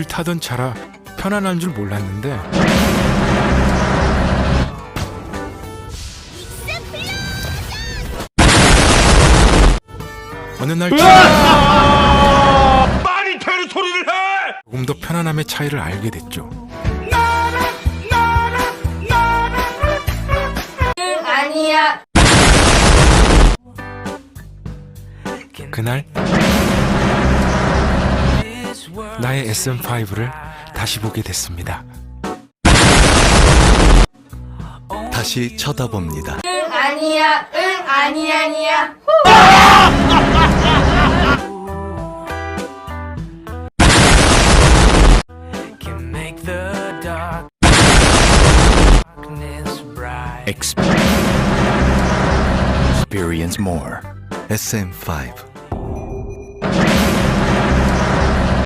늘 타던 차라 편안한 줄 몰랐는데 어느 날 말이 되는 소리를 해! 조금 더 편안함의 차이를 알게 됐죠. 아니야 그날 나의 SM5를 다시 보게 됐습니다. 다시 쳐다봅니다. 응 아니야 응 아니 아니야. Experience more. SM5